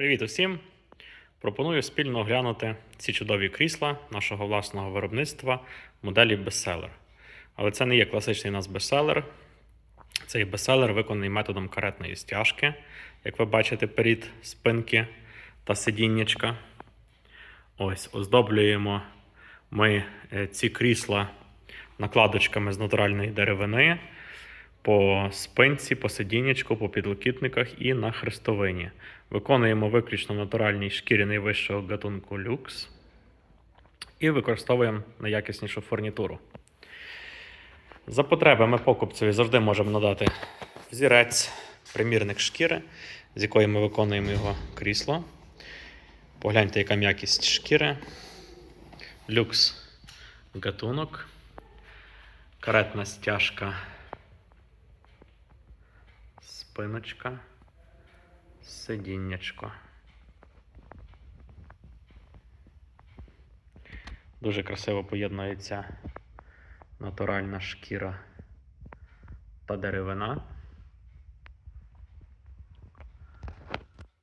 Привіт усім! Пропоную спільно оглянути ці чудові крісла нашого власного виробництва моделі Bestseller. Але це не є класичний нас бестселер. Цей бестселер виконаний методом каретної стяжки. Як ви бачите, перед спинки та сидіннячка. Ось, оздоблюємо ми е, ці крісла накладочками з натуральної деревини по спинці, по сидіннячку, по підлокітниках і на хрестовині. Виконуємо виключно натуральний шкіряний вищого гатунку люкс і використовуємо найякіснішу фурнітуру. За потребами покупцеві завжди можемо надати взірець, примірник шкіри, з якої ми виконуємо його крісло. Погляньте, яка м'якість шкіри, люкс гатунок, каретна стяжка спиночка, сидіннячко. Дуже красиво поєднується натуральна шкіра та деревина.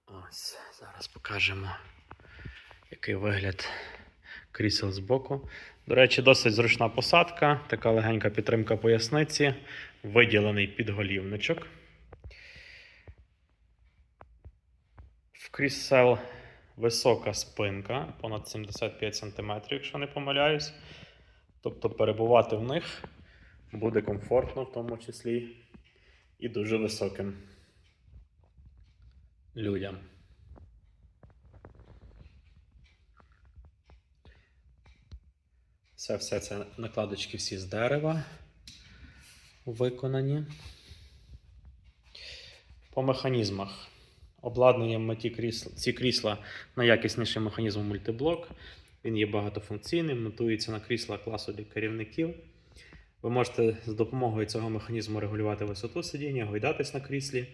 Ось, зараз покажемо, який вигляд крісел з боку. До речі, досить зручна посадка, така легенька підтримка поясниці, виділений підголівничок. В крісел висока спинка, понад 75 см, якщо не помиляюсь. Тобто перебувати в них буде комфортно, в тому числі і дуже високим людям. Це все це накладочки всі з дерева виконані. По механізмах. Обладнуємо ті крісла, ці крісла найякіснішим механізмом мультиблок. Він є багатофункційним, монтується на крісла класу для керівників. Ви можете з допомогою цього механізму регулювати висоту сидіння, гойдатись на кріслі,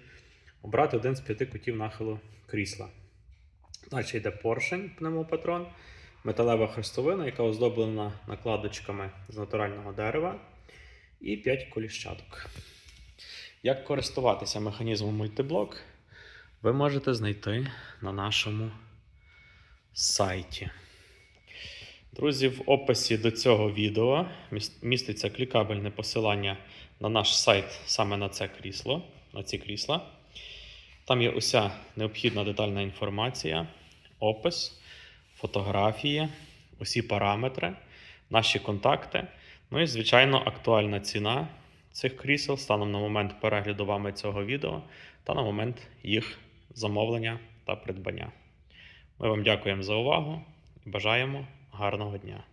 обрати один з п'яти кутів нахилу крісла. Далі йде поршень, пневмопатрон, металева хрестовина, яка оздоблена накладочками з натурального дерева, і 5 коліщаток. Як користуватися механізмом мультиблок? Ви можете знайти на нашому сайті. Друзі, в описі до цього відео міститься клікабельне посилання на наш сайт саме на це крісло, на ці крісла. Там є уся необхідна детальна інформація, опис, фотографії, усі параметри, наші контакти. Ну і, звичайно, актуальна ціна цих крісел станом на момент перегляду вами цього відео та на момент їх замовлення та придбання. Ми вам дякуємо за увагу і бажаємо гарного дня!